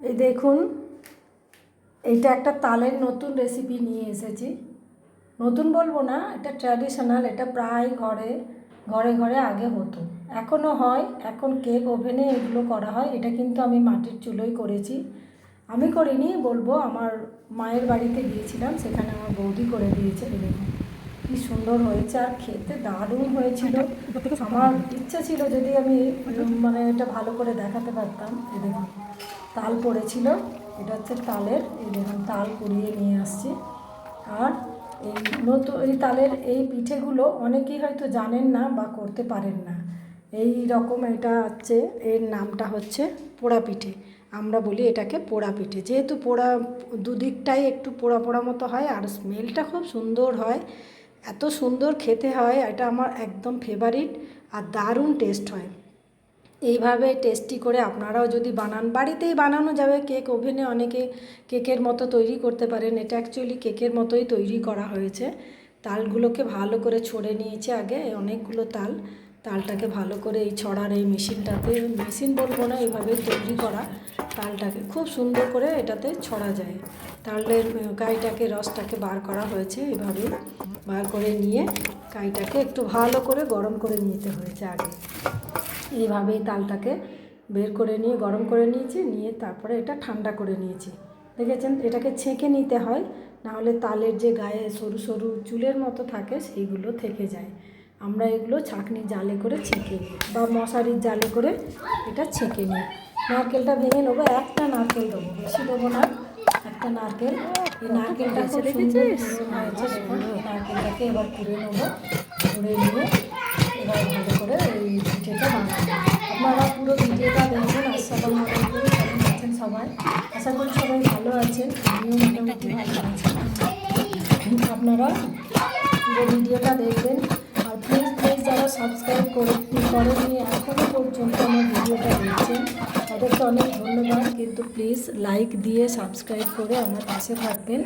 এই দেখুন, এইটা একটা তালের নতুন রেসিপি নিয়ে এসেছি। নতুন বলব না, এটা ট্র্যাডিশনাল এটা প্রায় ঘরে ঘরে ঘরে আগে হতো। এখনও হয়, এখন কেক ওভেনে এগুলো করা হয়, এটা কিন্তু আমি মাটির চুলোই করেছি। আমি করিনি, বলব আমার মায়ের বাড়িতে গিয়েছিলাম, সেখানে আমার বৌদি করে দিয়েছে দেখুন। কি সুন্দর হয়েছে, আর খেতে দারুণ হয়েছিল। আমার ইচ্ছা ছিল যদি আমি মানে এটা ভালো করে দেখাতে পারতাম, এই দেখুন। তাল পড়েছিল। এটা হচ্ছে তালের, এই দেখুন, তাল কুড়িয়ে নিয়ে আসছি। আর এই নতুন এই তালের এই পিঠেগুলো অনেকেই হয়তো জানেন না বা করতে পারেন না। এই রকম এটা হচ্ছে, এর নামটা হচ্ছে পোড়া পিঠে। আমরা বলি এটাকে পোড়া পিঠে। যেহেতু পোড়া দুদিকটাই একটু পোড়া পোড়া মতো হয়, আর স্মেলটা খুব সুন্দর হয়, এত সুন্দর খেতে হয়, এটা আমার একদম ফেভারিট আর দারুণ টেস্ট হয়। এইভাবে টেস্টি করে আপনারাও যদি বানান, বাড়িতেই বানানো যাবে। কেক ওভেনে অনেকে কেকের মতো তৈরি করতে পারেন। এটা অ্যাকচুয়ালি কেকের মতোই তৈরি করা হয়েছে। তালগুলোকে ভালো করে ছড়ে নিয়েছে আগে, অনেকগুলো তাল। তালটাকে ভালো করে এই ছড়ার এই মেশিনটাতে, মেশিন বলব না, এইভাবে তৈরি করা তালটাকে। খুব সুন্দর করে এটাতে ছড়া যায়। তালের গাইটাকে, রসটাকে বার করা হয়েছে এভাবে বার করে নিয়ে কাইটাকে একটু ভালো করে গরম করে নিতে হয়েছে আগে। এইভাবেই তালটাকে বের করে নিয়ে গরম করে নিয়েছি নিয়ে তারপরে এটা ঠান্ডা করে নিয়েছি। দেখেছেন? এটাকে ছেঁকে নিতে হয় নাহলে তালের যে গায়ে সরু সরু চুলের মতো থাকে সেইগুলো থেকে যায়। আমরা এগুলো ছাঁকনি জালে করে ছেঁকে নিই বা মশারির জালে করে এটা ছেঁকে নিই। নারকেলটা ভেঙে নেব একটা নারকেল দেবো বেশি দেবো না একটা নারকেল। এই নারকেলটা খুব সুন্দর নারকেলটাকে এবার কুড়ে নেব কুড়ে নিয়ে এবার ভালো করে এই পিঠেটা বানাবো আপনারা পুরো ভিডিওটা দেখবেন। আসসালামু আলাইকুম কেমন আছেন সবাই। আশা করি সবাই ভালো আছেন আমিও মোটামুটি ভালো আছি আপনারা পুরো ভিডিওটা দেখবেন। আর প্লিজ প্লিজ যারা সাবস্ক্রাইব করে করেননি, এখনও পর্যন্ত আমার ভিডিওটা দেখছেন তাদেরকে অনেক ধন্যবাদ কিন্তু প্লিজ লাইক দিয়ে সাবস্ক্রাইব করে আমার পাশে থাকবেন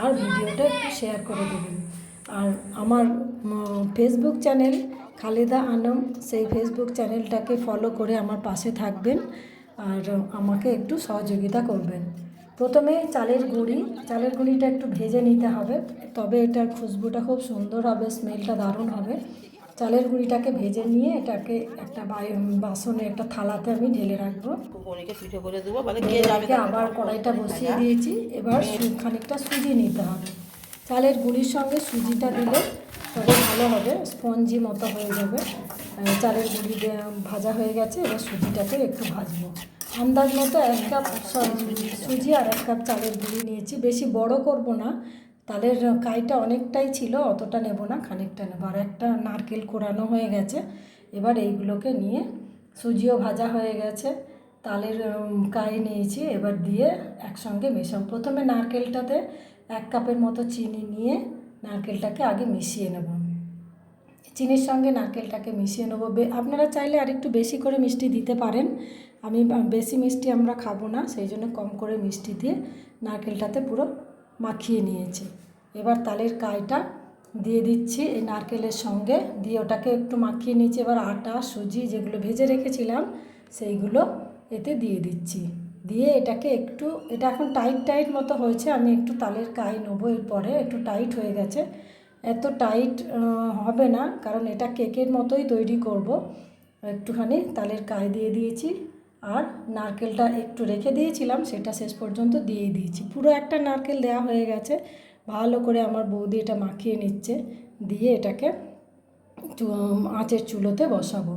আর ভিডিওটা একটু শেয়ার করে দেবেন। আর আমার ফেসবুক চ্যানেল খালেদা আনম সেই ফেসবুক চ্যানেলটাকে ফলো করে আমার পাশে থাকবেন আর আমাকে একটু সহযোগিতা করবেন। প্রথমে চালের গুঁড়ি চালের গুঁড়িটা একটু ভেজে নিতে হবে তবে এটার খুশবুটা খুব সুন্দর হবে স্মেলটা দারুণ হবে। চালের গুঁড়িটাকে ভেজে নিয়ে এটাকে একটা বায়- বাসনে একটা থালাতে আমি ঢেলে রাখব। বোনকে পিঠে করে দেবো আবার কড়াইটা বসিয়ে দিয়েছি এবার খানিকটা সুজি নিতে হবে। চালের গুঁড়ির সঙ্গে সুজিটা দিলে তবে ভালো হবে, স্পঞ্জি মতো হয়ে যাবে। চালের গুঁড়ি ভাজা হয়ে গেছে, এবার সুজিটাকে একটু ভাজবো। আন্দাজ মতো এক কাপ সুজি আর এক কাপ চালের গুঁড়ি নিয়েছি। বেশি বড় করব না, তালের কাইটা অনেকটাই ছিল, অতটা নেব না, খানিকটা নেব। আর একটা নারকেল কোরানো হয়ে গেছে, এবার এইগুলোকে নিয়ে সুজিও ভাজা হয়ে গেছে। তালের কাই নিয়েছি। এবার দিয়ে একসঙ্গে মেশাবো। প্রথমে নারকেলটাতে এক কাপের মতো চিনি নিয়ে নারকেলটাকে আগে মিশিয়ে নেব। চিনির সঙ্গে নারকেলটাকে মিশিয়ে নেব। আপনারা চাইলে আর একটু বেশি করে মিষ্টি দিতে পারেন। আমি বেশি মিষ্টি আমরা খাব না, সেই জন্য কম করে মিষ্টি দিয়ে নারকেলটাতে পুরো মাখিয়ে নিয়েছি। এবার তালের কাইটা দিয়ে দিচ্ছি এই নারকেলের সঙ্গে। দিয়ে ওটাকে একটু মাখিয়ে নিয়েছি। এবার আটা, সুজি যেগুলো ভেজে রেখেছিলাম, সেইগুলো এতে দিয়ে দিচ্ছি। দিয়ে এটাকে একটু, এটা এখন টাইট টাইট মতো হয়েছে, আমি একটু তালের কাই নেব এরপরে, একটু টাইট হয়ে গেছে। এত টাইট হবে না, কারণ এটা কেকের মতোই তৈরি করব। একটুখানি তালের কাই দিয়ে দিয়েছি, আর নারকেলটা একটু রেখে দিয়েছিলাম, সেটা শেষ পর্যন্ত দিয়ে দিয়েছি। পুরো একটা নারকেল দেওয়া হয়ে গেছে, ভালো করে আমার বৌদি এটা মাখিয়ে নিচ্ছে, দিয়ে এটাকে আঁচের চুলোতে বসাবো।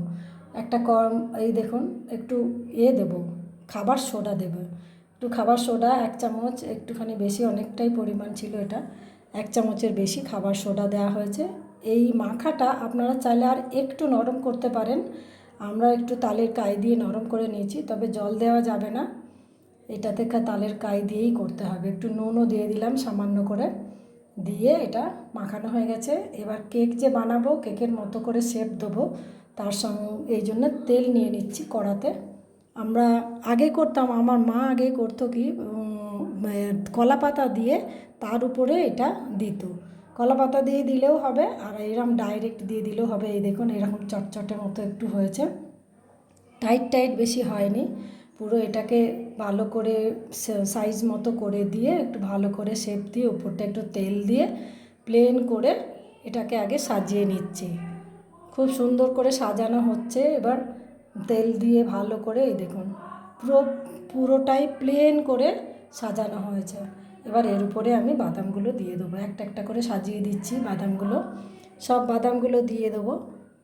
একটা কম, এই দেখুন, একটু এ দেবো, খাবার সোডা দেবো। একটু খাবার সোডা, এক চামচ, একটুখানি বেশি, অনেকটাই পরিমাণ ছিল এটা। এক চামচের বেশি খাবার সোডা দেওয়া হয়েছে। এই মাখাটা আপনারা চাইলে আর একটু নরম করতে পারেন। আমরা একটু তালের কাই দিয়ে নরম করে নিয়েছি, তবে জল দেওয়া যাবে না। এটাতে কা- তালের কাই দিয়েই করতে হবে। একটু নুনও দিয়ে দিলাম সামান্য করে। দিয়ে এটা মাখানো হয়ে গেছে। এবার কেক যে বানাবো, কেকের মতো করে শেপ দেবো। তার সঙ্গে এই জন্য তেল নিয়ে নিচ্ছি কড়াতে। আমরা আগে করতাম, আমার মা আগে করতো কি কলা পাতা দিয়ে তার উপরে এটা দিত। কলা পাতা দিয়ে দিলেও হবে আর এরকম ডাইরেক্ট দিয়ে দিলেও হবে। এই দেখুন, এরকম চটচটের মতো একটু হয়েছে। টাইট টাইট বেশি হয়নি। পুরো এটাকে ভালো করে সাইজ মতো করে দিয়ে একটু ভালো করে শেপ দিয়ে উপরটা একটু তেল দিয়ে প্লেন করে এটাকে আগে সাজিয়ে নিচ্ছি। খুব সুন্দর করে সাজানো হচ্ছে। এবার তেল দিয়ে ভালো করে এই দেখুন, পুরো, পুরোটাই প্লেন করে সাজানো হয়েছে। এবার এর উপরে আমি বাদামগুলো দিয়ে দেবো। একটা একটা করে সাজিয়ে দিচ্ছি বাদামগুলো। সব বাদামগুলো দিয়ে দেবো।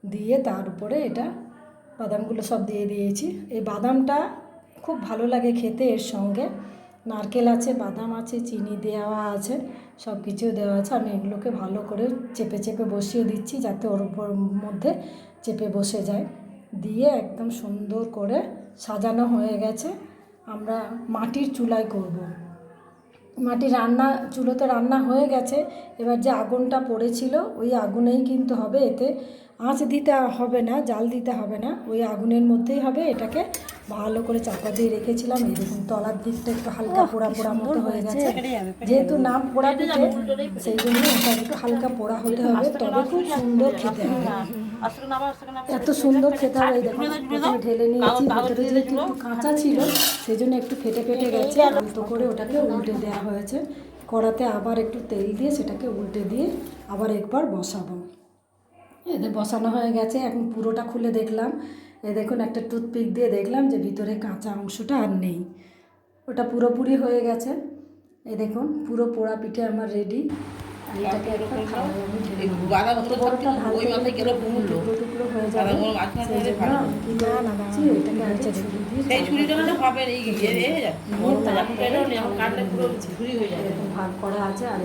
দিয়ে তার উপরে এটা বাদামগুলো সব দিয়ে দিয়েছি। এই বাদামটা খুব ভালো লাগে খেতে এর সঙ্গে। নারকেল আছে, বাদাম আছে, চিনি দেওয়া আছে সব কিছু দেওয়া আছে। আমি এগুলোকে ভালো করে চেপে চেপে বসিয়ে দিচ্ছি যাতে ওর উপর মধ্যে চেপে বসে যায়। দিয়ে একদম সুন্দর করে সাজানো হয়ে গেছে। আমরা মাটির চুলায় করব। মাটির রান্না, চুলোতে রান্না হয়ে গেছে। এবার যে আগুনটা পড়েছিল, ওই আগুনেই কিন্তু হবে। এতে আঁচ দিতে হবে না, জাল দিতে হবে না। ওই আগুনের মধ্যেই হবে এটাকে ভালো করে চাপা দিয়ে রেখেছিলাম এই দেখুন তলার দিকটা একটু হালকা পোড়া পোড়া মতো হয়ে গেছে। যেহেতু নাম পোড়া পিঠে সেই জন্য এটা একটু হালকা পোড়া হতে হবে তবে খুব সুন্দর খেতে হবে। এত সুন্দর খেতে হবে এই দেখুন প্রথমে ঢেলে নিয়েছি ভেতরে যেহেতু একটু কাঁচা ছিল সেই জন্য একটু ফেটে ফেটে গেছে আলতো করে ওটাকে উল্টে দেওয়া হয়েছে। কড়াতে আবার একটু তেল দিয়ে সেটাকে উল্টে দিয়ে আবার একবার বসাবো। এদের বসানো হয়ে গেছে এখন পুরোটা খুলে দেখলাম। এ দেখুন একটা টুথপিক দিয়ে দেখলাম যে ভিতরে কাঁচা অংশটা আর নেই। ওটা পুরোপুরি হয়ে গেছে। এ দেখুন পুরো পোড়া পিঠে আমার রেডি এটাকে একবার খাওয়াবো আমি ঢেলে নেব। বাদাম অত বড়টা ঢালতে ওই গেলে মাথায় গেলে পুরো ফুললো টুকরো টুকরো হয়ে যাবে। বাদামগুলো মাঝখানে সেই থাকলে জন্য ভালো। আমি কি করছি এটাকে নিচে ঢেলে দিয়ে সেই ছুরিটা না পাবেন এই গিয়ে এ যা যখন কেটে নিয়ে এখন কাটলে পুরো ছুরি হয়ে যাবে? এরকম ভাগ করা আছে আর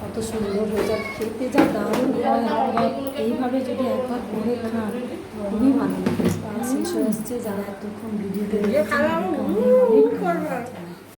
কত সুন্দর হয়ে যায় খেতে যা দারুণ হয়। এইভাবে যদি একবার করে খান খুবই ভালো লাগবে শেষ হয়ে আসছে যারা এতক্ষণ ভিডিও দেখে